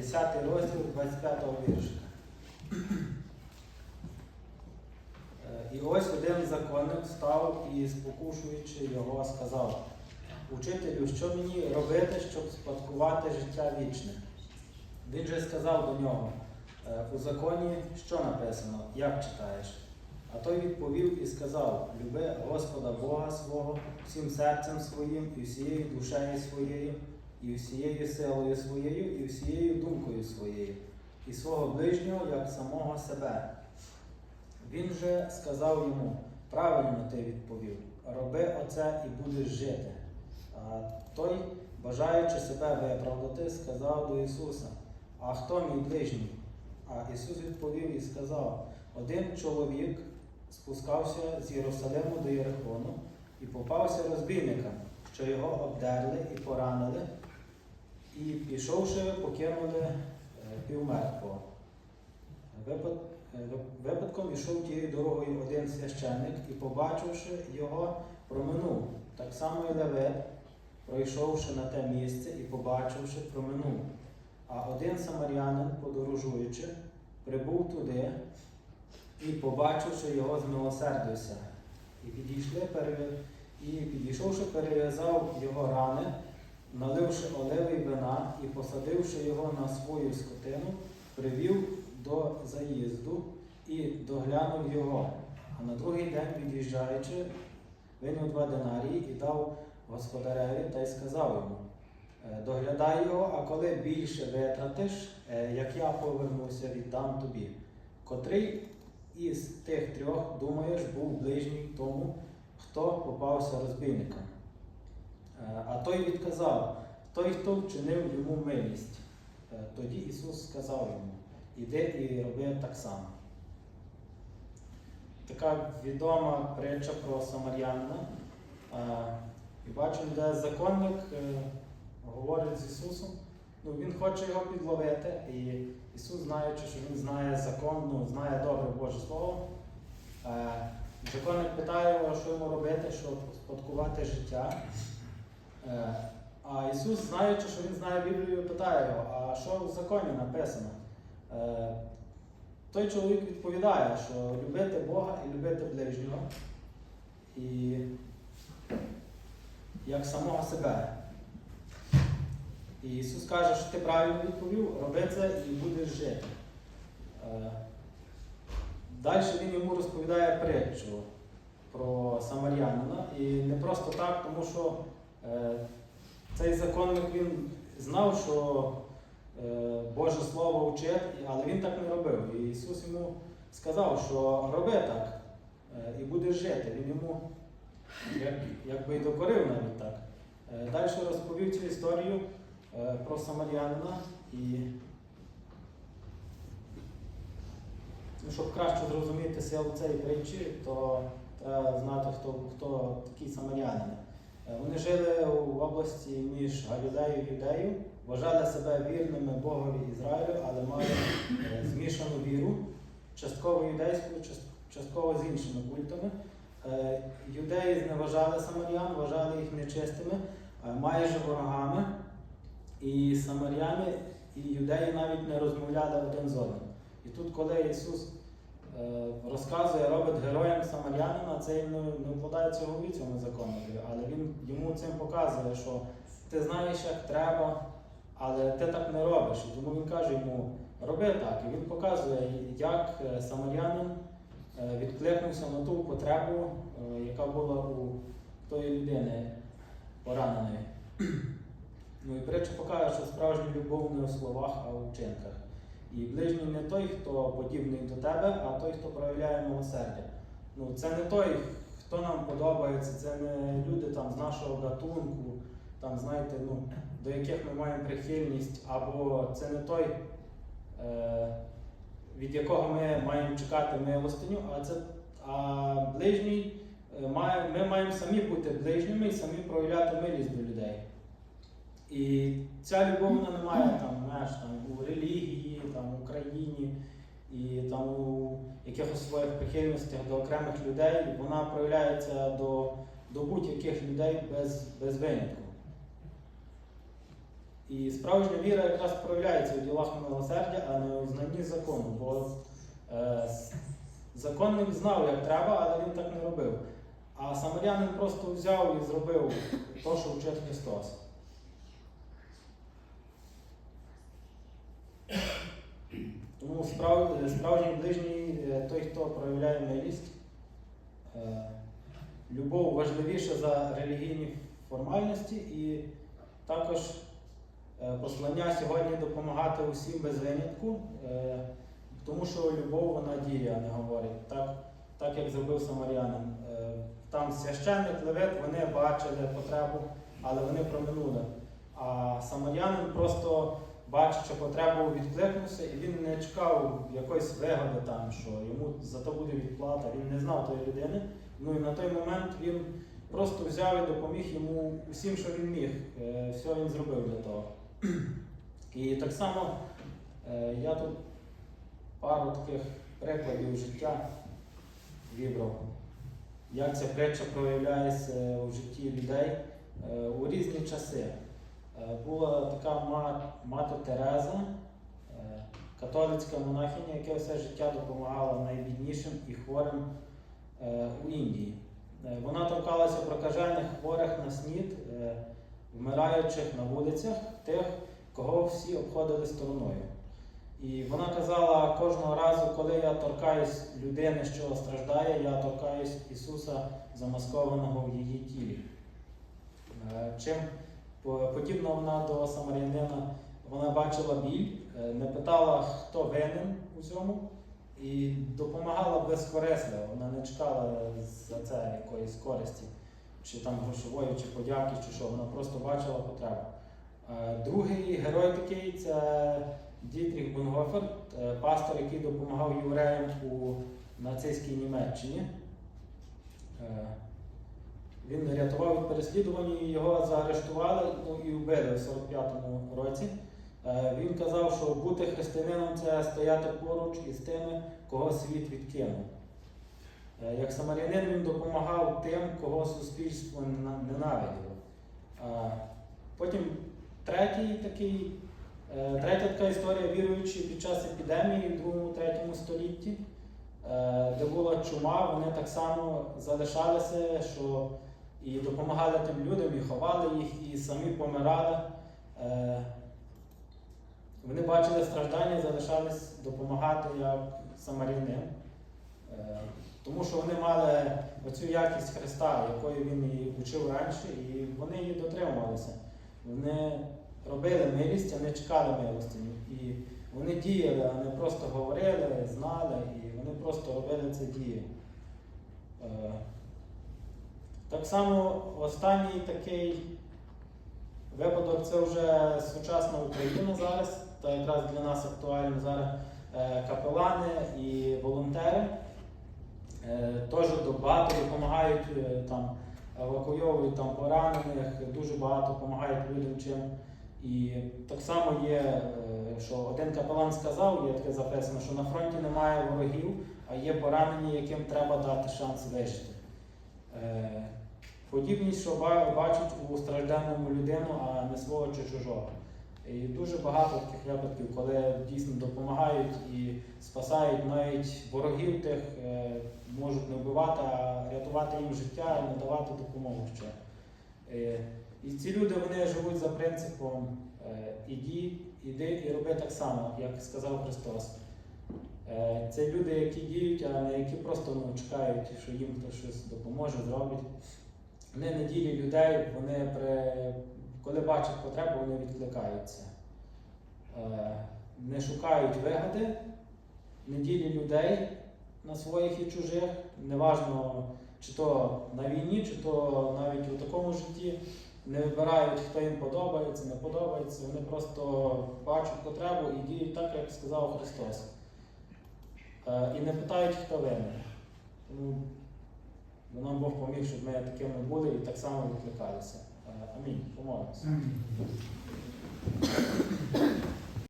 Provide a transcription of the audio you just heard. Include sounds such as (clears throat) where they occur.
10 розділ 25 віршика. Е, І ось один законник став і, спокушуючи його, сказав: Учителю, що мені робити, щоб спадкувати життя вічне? Він же сказав до нього, «Е, у законі що написано, як читаєш? А той відповів і сказав: Люби Господа Бога свого всім серцем своїм, і всією душею своєю, і всією силою своєю, і всією думкою своєю, і свого ближнього як самого себе. Він же сказав йому: правильно ти відповів, роби оце і будеш жити. А той, бажаючи себе виправдати, сказав до Ісуса: А хто мій ближній? А Ісус відповів і сказав: Один чоловік спускався з Єрусалиму до Єрихону і попався розбійникам, що його обдерли і поранили, і, пішовши, покинули е, півмертвого. Е, Випадком ішов тією дорогою один священник і, побачивши його, проминув. Так само і Левит, пройшовши на те місце і побачивши, проминув. А один самарянин, подорожуючи, прибув туди і, побачивши його, змилосердився. І підійшли, і підійшовши, перев'язав його рани, наливши оливи й вина і посадивши його на свою скотину, привів до заїзду і доглянув його. А на другий день, від'їжджаючи, виняв два динарії і дав господареві та й сказав йому: «Е, доглядай його, а коли більше витратиш, е, як я повернуся, віддам тобі. Котрий із тих трьох, думаєш, був ближній тому, хто попався розбійникам. Е, А той відказав, той, хто вчинив йому милість. Е, Тоді Ісус сказав йому, іди і роби так само. Така відома притча про Самарянина. Е, І бачимо, де законник говорить з Ісусом. Ну, Він хоче його підловити, і Ісус, знаючи, що Він знає закон, ну, знає добре Боже Слово. Законник питає його, що йому робити, щоб спадкувати життя. Ісус, знаючи, що Він знає Біблію, питає його, а що в законі написано? Е, Той чоловік відповідає, що любити Бога і любити ближнього. І як самого себе. І Ісус каже, що ти правильно відповів, роби це і будеш жити. Е, Далі він йому розповідає притчу про самарянина. І не просто так, тому що е, цей законник він знав, що е, Боже Слово вчить, але він так не робив. І Ісус йому сказав, що роби так е, і будеш жити. Він йому як, якби і докорив навіть так. Е, Далі розповів цю історію е, про самарянина і ну, щоб краще зрозуміти силу цієї притчі, то треба знати, хто, хто такі самарянини. Е, Вони жили в області між Галілеєю і Юдею, вважали себе вірними Богові Ізраїлю, але мали е, змішану віру, частково юдейську, частково з іншими культами. Е, Юдеї зневажали самарян, вважали їх нечистими, майже ворогами. І самаряни, і юдеї навіть не розмовляли один з одним. І тут, коли Ісус розказує, робить героєм самарянина, це їм не, вкладається в голові цьому закону, але він йому цим показує, що ти знаєш, як треба, але ти так не робиш. Тому він каже йому, роби так. І він показує, як е, самарянин е, відкликнувся на ту потребу, е, яка була у тої людини пораненої. (clears throat) Ну і притча покаже, що справжня любов не у словах, а у вчинках. І ближній не той, хто подібний до тебе, а той, хто проявляє милосердя. Ну, це не той, хто нам подобається, це не люди там з нашого гатунку, там, знаєте, ну, до яких ми маємо прихильність, або це не той, е, від якого ми маємо чекати милостиню, а це а ближній е, ми маємо самі бути ближніми і самі проявляти милість до людей. І ця любов не має там, знаєш, там, у релігії, там, у країні і там у якихось своїх прихильностях до окремих людей, вона проявляється до, до будь-яких людей без, без винятку. І справжня віра якраз проявляється у ділах милосердя, а не у знанні закону. Бо е, законник знав, як треба, але він так не робив. А самарянин просто взяв і зробив те, що вчить Христос. Тому справ, справжній ближній е, той, хто проявляє милість. Е, Любов важливіша за релігійні формальності і також е, послання сьогодні допомагати усім без винятку, тому що любов вона діє, а не говорить. Так, так як зробив самарянин. Там священник, левит, вони бачили потребу, але вони проминули. А самарянин просто бачить, що потребу відкликнувся, і він не чекав якоїсь вигоди там, що йому за то буде відплата. Він не знав тої людини. Ну і на той момент він просто взяв і допоміг йому усім, що він міг. Е, Все він зробив для того. (clears throat) І так само е, я тут пару таких прикладів життя вибрав, як ця притча проявляється у житті людей е, у різні часи. Е, Була така мати Тереза, е, католицька монахиня, яка все життя допомагала найбіднішим і хворим е, у Індії. Вона торкалася прокажених хворих на снід, вмираючих на вулицях, тих, кого всі обходили стороною. І вона казала кожного разу, коли я торкаюсь людини, що страждає, я торкаюсь Ісуса, замаскованого в її тілі. Чим подібна вона до самарянина, вона бачила біль, е, не питала, хто винен у цьому, і допомагала безкорисливо. Вона не чекала за це якоїсь користі, чи там грошової, чи подяки, чи що. Вона просто бачила потребу. Е, Другий герой такий це Дітріх Бонгофер, е, пастор, який допомагав євреям у нацистській Німеччині. Він рятував від переслідування, його заарештували ну, і вбили в 45-му році. Е, Він казав, що бути християнином це стояти поруч із тими, кого світ відкинув. Е, Як самарянин він допомагав тим, кого суспільство ненавиділо. Е, Потім третій такий, третя така історія віруючі під час епідемії в 2-3 столітті, де була чума, вони так само залишалися, що і допомагали тим людям, і ховали їх, і самі помирали. Е, Вони бачили страждання, залишались допомагати як самарянин. Е, Тому що вони мали оцю якість Христа, якою він і вчив раніше, і вони її дотримувалися. Вони робили милість, а не чекали милості. І вони діяли, а не просто говорили, знали, і вони просто робили це дії. Так само останній такий випадок це вже сучасна Україна зараз, та якраз для нас актуально зараз е, капелани і волонтери. Е, Теж багато допомагають е, там, евакуйовують там поранених, дуже багато допомагають людям чим. І так само є, що один капелан сказав, є таке записано, що на фронті немає ворогів, а є поранені, яким треба дати шанс вижити. Е, Подібність, що ба- бачать у стражданому людину, а не свого чи чужого. І дуже багато таких випадків, коли дійсно допомагають і спасають навіть ворогів тих, е, можуть не вбивати, а рятувати їм життя і надавати допомогу ще. Е, І ці люди вони живуть за принципом іди, іди і роби так само, як сказав Христос. Е, Це люди, які діють, а не які просто ну, чекають, що їм хтось щось допоможе, зробить. Вони не ділі людей, вони при, коли бачать потребу, вони відкликаються. Е, Не шукають вигоди, не ділі людей на своїх і чужих, неважно, чи то на війні, чи то навіть у такому житті. Не вибирають, хто їм подобається, не подобається. Вони просто бачать потребу і діють так, як сказав Христос. Е, І не питають, хто винен. Тому нам Бог поміг, щоб ми такими були і так само відкликалися. Е, Амінь. Помолимося.